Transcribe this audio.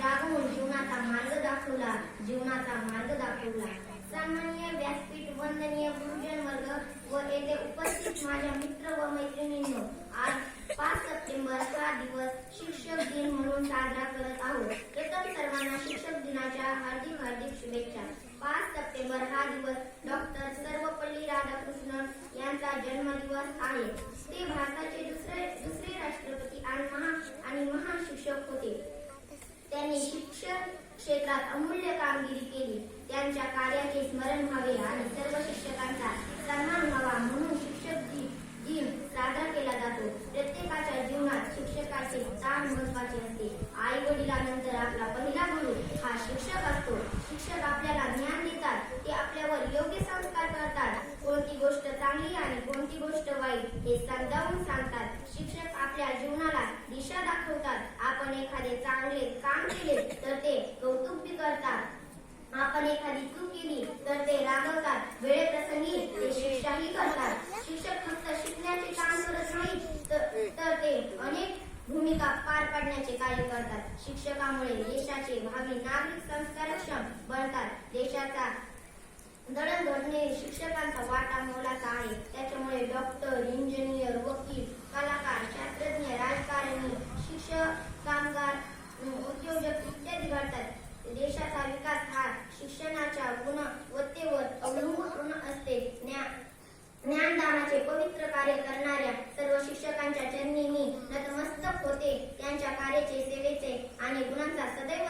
लागून जीवनाचा मार्ग दाखवला. जीवनाचा मार्ग दाखवला. सन्माननीय व्यासपीठ वंदनीय गुरुजन वर्ग व येथे उपस्थित माझ्या मित्र व मैत्रिणींनो आज पाच सप्टेंबर हा दिवस शिक्षक दिन म्हणून साजरा करत आहोत. प्रथम सर्वांना शिक्षक दिनाच्या हार्दिक हार्दिक शुभेच्छा. पाच सप्टेंबर हा दिवस डॉक्टर सर्वपल्ली राधाकृष्णन यांचा जन्मदिवस आहे. ते भारताचे दुसरे दुसरे राष्ट्रपती आणि महा आणि महान शिक्षक होते. त्यांनी शिक्षण क्षेत्रात अमूल्य कामगिरी केली. त्यांच्या कार्याचे स्मरण व्हावे आणि सर्व शिक्षकांचा सन्मान व्हावा म्हणून शिक्षक दिन साजरा केला जातो. प्रत्येकाच्या जीवनात शिक्षकाचे स्थान महत्त्वाचे असते. आई वडिलानंतर आपला पहिला गुरु हा शिक्षक असतो. शिक्षक आपल्याला ज्ञान देतात. ते आपल्यावर योग्य संस्कार करतात. कोणती गोष्ट चांगली आणि कोणती गोष्ट वाईट हे समजावून सांगतात. शिक्षक आपल्या जीवनाला दिशा दाखवतात. आपण एखादे चांगले काम केले तर ते कौतुक बी करतात. आपण एखादी चूक केली तर ते रागवतात. वेळेप्रसंगी ते शिक्षाही करतात. शिक्षक फक्त शिकण्याचे काम करत नाही तर ते अनेक भूमिका पार पाडण्याचे कार्य करतात. शिक्षकामुळे देशाचे भावी नागरिक संस्कारक्षम बनतात. देशाचा दळणवळणे शिक्षकांचा वाटा मोलाचा आहे. त्याच्यामुळे डॉक्टर इंजिनियर पवित्र कार्य करणाऱ्या सर्व शिक्षकांच्या चरणी मी नतमस्तक होते. त्यांच्या कार्याचे सेवेचे आणि गुणांचा सदैव